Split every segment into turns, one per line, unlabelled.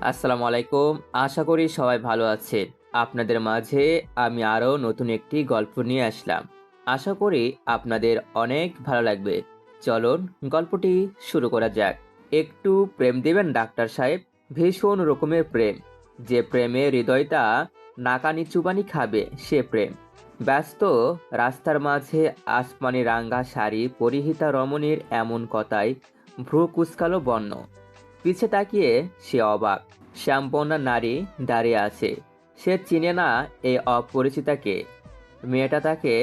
আসসালামু আলাইকুম। আশা করি সবাই ভালো আছেন। আপনাদের মাঝে আমি আরও নতুন একটি গল্প নিয়ে আসলাম। আশা করি আপনাদের অনেক ভালো লাগবে। চলুন গল্পটি শুরু করা যাক। একটু প্রেম দেবেন, ডাক্তার সাহেব। ভীষণ রকমের প্রেম। যে প্রেমে হৃদয়টা নাকানি চুবানি খাবে, সে প্রেম। ব্যস্ত, রাস্তার মাঝে আসমানি রাঙ্গা শাড়ি, পরিহিতা রমণীর এমন কথায় ভ্রু কুচকালো বন্য পিছে তাকিয়ে সে অবাক। শ্যামপন্না নারী দাঁড়িয়ে আছে। সে চিনে না এই অপরিচিতাকে। মেয়েটা তাকে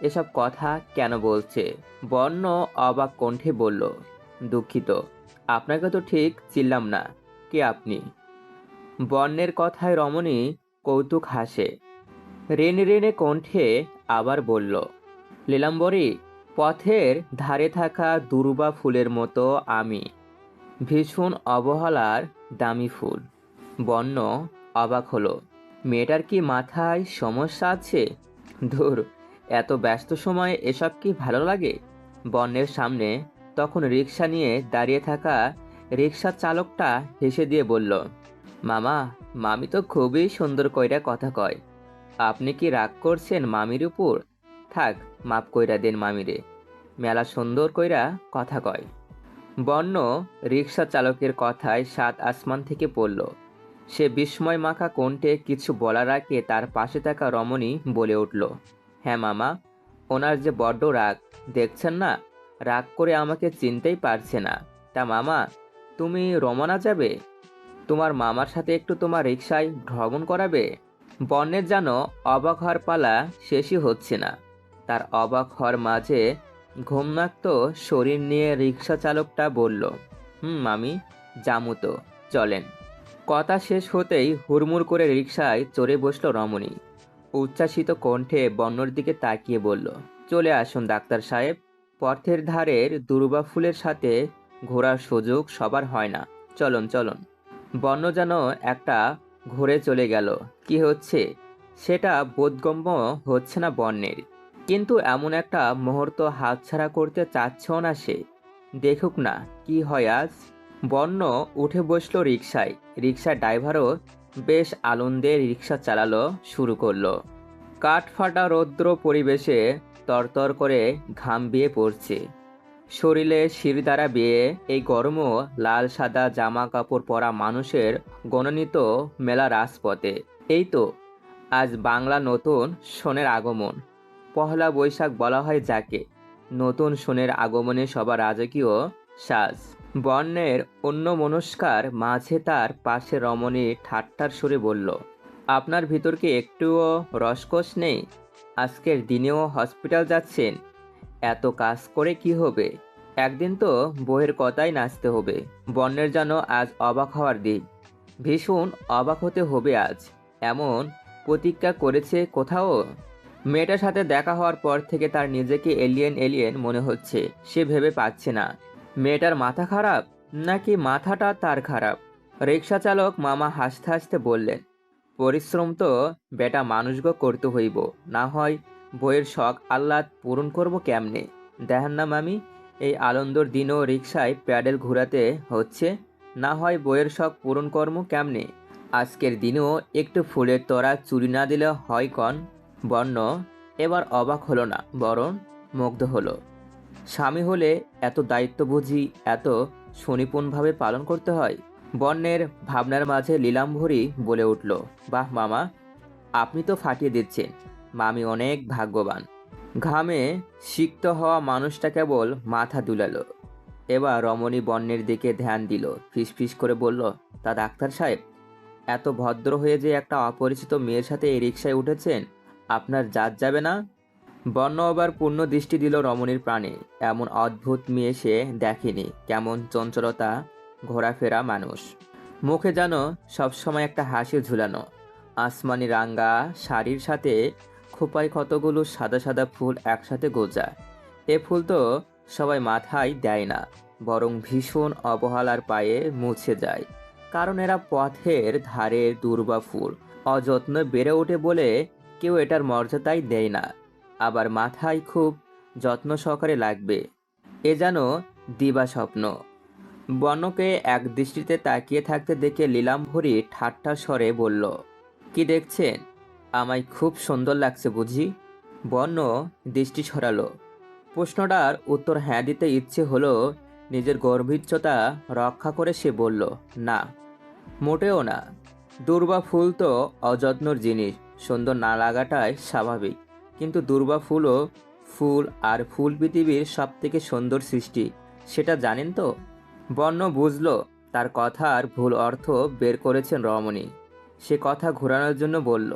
এসব কথা কেন বলছে? বর্ণ অবাক কণ্ঠে বলল, দুঃখিত, আপনাকে তো ঠিক চিনলাম না। কে আপনি? বর্ণের কথায় রমণী কৌতুক হাসে। রেনে রেনে কণ্ঠে আবার বলল, লীলাম্বরী, পথের ধারে থাকা দুর্বা ফুলের মতো আমি। ভীষণ অবহেলার দামি ফুল। বন্য অবাক হলো, মেয়েটার কি মাথায় সমস্যা আছে? ধুর, এত ব্যস্ত সময়ে এসব কি ভালো লাগে? বন্যের সামনে তখন রিক্সা নিয়ে দাঁড়িয়ে থাকা রিক্সা চালকটা হেসে দিয়ে বলল, মামা, মামি তো খুবই সুন্দর কইরা কথা কয়। আপনি কি রাগ করছেন মামির উপর? থাক, মাপ কইরা দেন মামিরে। মেলা সুন্দর কইরা কথা কয়। বন্য রিক্সা চালকের কথায় সাত আসমান থেকে পড়ল। সে বিস্ময় মাখা কণ্ঠে কিছু বলার আগে তার পাশে থাকা রমণী বলে উঠল হ্যাঁ মামা, ওনার যে বড্ড রাগ, দেখছেন না? রাগ করে আমাকে চিনতেই পারছে না। তা মামা, তুমি রমনা যাবে? তোমার মামার সাথে একটু তোমার রিক্সায় ভ্রমণ করাবে? বন্যের যেন অবাক হওয়ার পালা শেষই হচ্ছে না। তার অবাক হওয়ার মাঝে ঘুমনাক্ত শরীর নিয়ে রিক্সা চালকটা বলল, হুম, মামি জামু তো, চলেন। কথা শেষ হতেই হুড়মুড় করে রিক্সায় চড়ে বসল রমণী। উচ্ছ্বাসিত কণ্ঠে বন্যর দিকে তাকিয়ে বলল, চলে আসুন, ডাক্তার সাহেব। পথের ধারের দুর্বা ফুলের সাথে ঘোরার সুযোগ সবার হয় না। চলন চলন। বন্য যেন একটা ঘুরে চলে গেল। কি হচ্ছে? সেটা বোধগম্য হচ্ছে না বন্যের কিন্তু এমন একটা মুহূর্ত হাতছাড়া করতে চাচ্ছেও না সে। দেখুক না, কি হয় আজ? বন্য উঠে বসল রিক্সায় রিক্সার ড্রাইভারও বেশ আনন্দে রিক্সা চালালো, শুরু করল। কাঠফাটা রৌদ্র পরিবেশে তরতর করে ঘাম বিয়ে পড়ছে। শরীরে শির দ্বারা বিয়ে এই গরমও লাল সাদা জামা কাপড় পরা মানুষের গণনীত মেলা রাজপথে। এই তো, আজ বাংলা নতুন সনের আগমন। পহলা বৈশাখ বলা হয় যাকে। নতুন সোনের আগমনে সবার রাজকীয় সাজ। বর্ণের অন্য মনস্কার মাঝে তার পাশে রমণী ঠাট্টার সুরে বলল, আপনার ভিতর কি একটুও রসকস নেই? আজকের দিনেও হসপিটাল যাচ্ছেন। এত কাজ করে কি হবে? একদিন তো বইয়ের কথাই নাচতে হবে। বর্ণের যেন আজ অবাক হওয়ার দিন। ভীষণ অবাক হতে হবে আজ। এমন প্রতিজ্ঞা করেছে কোথাও? মেয়েটার সাথে দেখা হওয়ার পর থেকে তার নিজেকে এলিয়েন এলিয়েন মনে হচ্ছে। সে ভেবে পাচ্ছে না। মেয়েটার মাথা খারাপ? নাকি মাথাটা তার খারাপ? রিক্সা চালক মামা হাসতে হাসতে বললেন, পরিশ্রম তো, বেটা মানুষগো করতে হইব। না হয় বইয়ের শখ আহ্লাদ পূরণ করব কেমনে? দেখেন না মামি, এই আনন্দর দিনও রিক্সায় প্যাডেল ঘোরাতে হচ্ছে। না হয় বইয়ের শখ পূরণ কর্ম কেমনে? আজকের দিনেও একটু ফুলের তোড়া চুরি না দিলে হয় কন? বর্ণ এবার অবাক হলো না, বরং মুগ্ধ হলো। স্বামী হলে এত দায়িত্ব বুঝি, এত সুনিপুণভাবে পালন করতে হয়? বর্ণের ভাবনার মাঝে লীলাম্ভরি বলে উঠল, বাহ মামা, আপনি তো ফাটিয়ে দিচ্ছেন, মামি অনেক ভাগ্যবান। ঘামে সিক্ত হওয়া মানুষটা কেবল মাথা দুলালো। এবার রমণী বর্ণের দিকে ধ্যান দিল, ফিসফিস করে বলল, তা ডাক্তার সাহেব, এত ভদ্র হয়ে যে একটা অপরিচিত মেয়ের সাথে এই রিক্সায় উঠেছেন আপনার জাত যাবে না? বর্ণ আবার পূর্ণ দৃষ্টি দিল রমণীর প্রাণে। এমন অদ্ভুত মেয়ে সে দেখেনি। কেমন চঞ্চলতা, ঘোরাফেরা মানুষ। মুখে যেন সবসময় একটা হাসি ঝুলানো। আসমানি রাঙ্গা, শাড়ির সাথে খোপায় কতগুলো সাদা সাদা ফুল একসাথে গোজা। এ ফুল তো সবাই মাথায় দেয় না, বরং ভীষণ অবহেলার পায়ে মুছে যায়। কারণ এরা পথের ধারের দুর্বা ফুল, অযত্ন বেড়ে ওঠে বলে কেউ এটার মর্যাদাই দেয় না। আবার মাথায় খুব যত্ন সহকারে লাগবে। এ যেন দিবা স্বপ্ন। বর্ণকে এক দৃষ্টিতে তাকিয়ে থাকতে দেখে লীলাম্ভরী ঠাট্টা স্বরে বলল, কি দেখছেন? আমায় খুব সুন্দর লাগছে বুঝি? বর্ণ দৃষ্টি ছড়ালো প্রশ্নটার উত্তর হ্যাঁ দিতে ইচ্ছে হলো নিজের গর্ভীচ্যতা রক্ষা করে সে বলল, না, মোটেও না। দুর্বা ফুল তো অযত্নর জিনিস। সুন্দর না লাগাটাই স্বাভাবিক। কিন্তু দুর্বা ফুলও ফুল আর ফুল পৃথিবীর সব থেকে সুন্দর সৃষ্টি, সেটা জানেন তো? বর্ণ বুঝল, তার কথার ভুল অর্থ বের করেছেন রমণী। সে কথা ঘোরানোর জন্য বলল,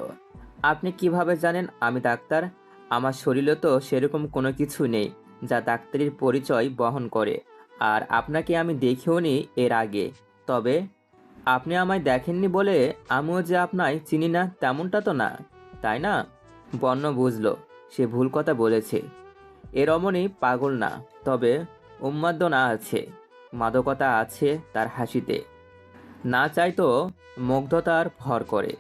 আপনি কীভাবে জানেন আমি ডাক্তার? আমার শরীরে তো সেরকম কোনো কিছু নেই, যা ডাক্তারির পরিচয় বহন করে। আর আপনাকে আমি দেখেও নি এর আগে। তবে আপনি আমায় দেখেননি বলে আমিও যে আপনায় চিনি না তেমনটা তো না, তাই না? বর্ণ বুঝল, সে ভুল কথা বলেছে। এ রমণী পাগল না, তবে উন্মাদ্য না আছে, মাদকতা আছে তার হাসিতে। না চাইতো মুগ্ধতার ভর করে।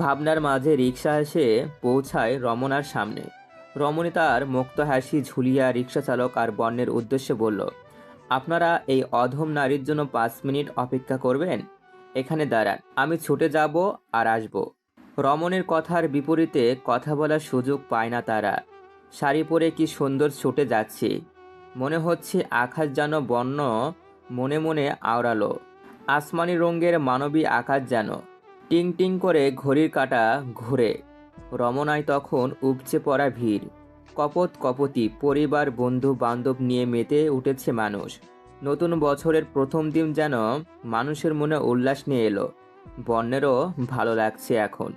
ভাবনার মাঝে রিক্সা এসে পৌঁছায় রমনার সামনে। রমণী তার মুক্ত হাসি ঝুলিয়া রিক্সা চালক আর বর্ণের উদ্দেশ্যে বলল, আপনারা এই অধম নারীর জন্য পাঁচ মিনিট অপেক্ষা করবেন? এখানে দাঁড়ান, আমি ছুটে যাব আর আসব। রমণের কথার বিপরীতে কথা বলার সুযোগ পায় না তারা। শাড়ি পরে কি সুন্দর ছুটে যাচ্ছে। মনে হচ্ছে আকাশ যেন বর্ণ মনে মনে আওড়ালো। আসমানি রঙের মানবী আকাশ যেন। টিং টিং করে ঘড়ির কাঁটা ঘুরে। রমনায় তখন উপচে পড়া ভিড়। কপত কপতি, পরিবার বন্ধু বান্ধব নিয়ে মেতে উঠেছে মানুষ। নতুন বছরের প্রথম দিন যেন মানুষের মনে উল্লাস নিয়ে এলো। বর্ণেরও ভালো লাগছে এখন।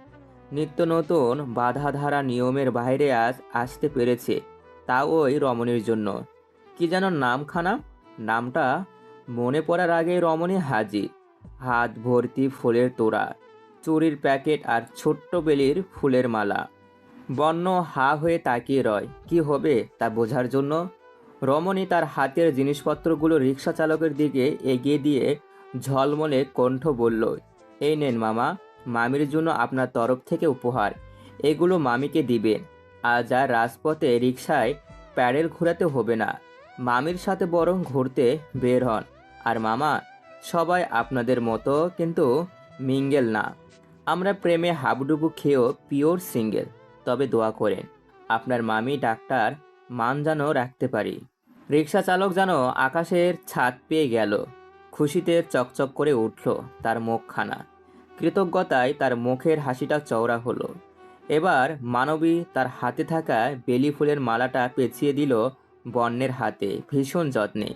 নিত্য নতুন বাধাধারা নিয়মের বাইরে আজ আসতে পেরেছে, তা ওই রমণীর জন্য। কি যেন নামখানা? নামটা মনে পড়ার আগে রমণী হাজি। হাত ভর্তি ফুলের তোড়া, চুরির প্যাকেট আর ছোট্ট বেলির ফুলের মালা। বর্ণ হা হয়ে তাকিয়ে রয়, কি হবে তা বোঝার জন্য রমণী তার হাতের জিনিসপত্রগুলো রিক্সা চালকের দিকে এগিয়ে দিয়ে ঝলমলে কণ্ঠ বলল, এই নেন মামা, মামির জন্য আপনার তরফ থেকে উপহার। এগুলো মামিকে দিবেন। আর রাজপথে রিক্সায় প্যাডেল ঘোরাতে হবে না। মামির সাথে বরং ঘুরতে বের হন। আর মামা, সবাই আপনাদের মতো কিন্তু মিঙ্গেল না। আমরা প্রেমে হাবুডুবু খেয়েও পিওর সিঙ্গেল। তবে দোয়া করেন, আপনার মামি ডাক্তার মান যেন রাখতে পারি। রিক্সা চালক যেন আকাশের ছাদ পেয়ে গেল। খুশিতে চকচক করে উঠল তার মুখখানা। কৃতজ্ঞতায় তার মুখের হাসিটা চওড়া হলো। এবার মানবী তার হাতে থাকা বেলি ফুলের মালাটা পেঁচিয়ে দিল বর্ণের হাতে, ভীষণ যত্নে।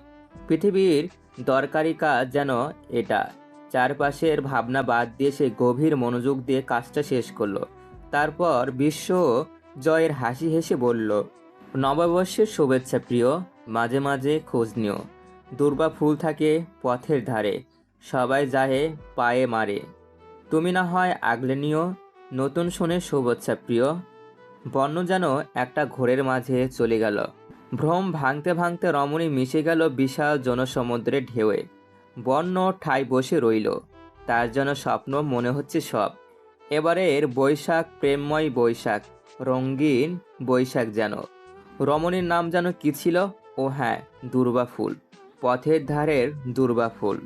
পৃথিবীর দরকারি কাজ যেন এটা। চারপাশের ভাবনা বাদ দিয়ে সে গভীর মনোযোগ দিয়ে কাজটা শেষ করল। তারপর বিশ্ব জয়ের হাসি হেসে বলল নববর্ষের শুভেচ্ছা প্রিয়, মাঝে মাঝে খোঁজ নিও। দুর্বা ফুল থাকে পথের ধারে, সবাই যাহে পায়ে মারে। তুমি না হয় আগলে নিও, নতুন শুনে শুভেচ্ছা প্রিয়। বর্ণ যেন একটা ঘোরের মাঝে চলে গেল। ভ্রম ভাঙতে ভাঙতে রমণী মিশে গেল বিশাল জনসমুদ্রের ঢেউয়ে। বর্ণ ঠাই বসে রইল, তার যেন স্বপ্ন মনে হচ্ছে সব। এবারের বৈশাখ, প্রেমময় বৈশাখ, রঙিন বৈশাখ যেন। রমণীর নাম যেন কী ছিল? ও হ্যাঁ দুর্বা ফুল। পথের ধারের দুর্বা ফুল।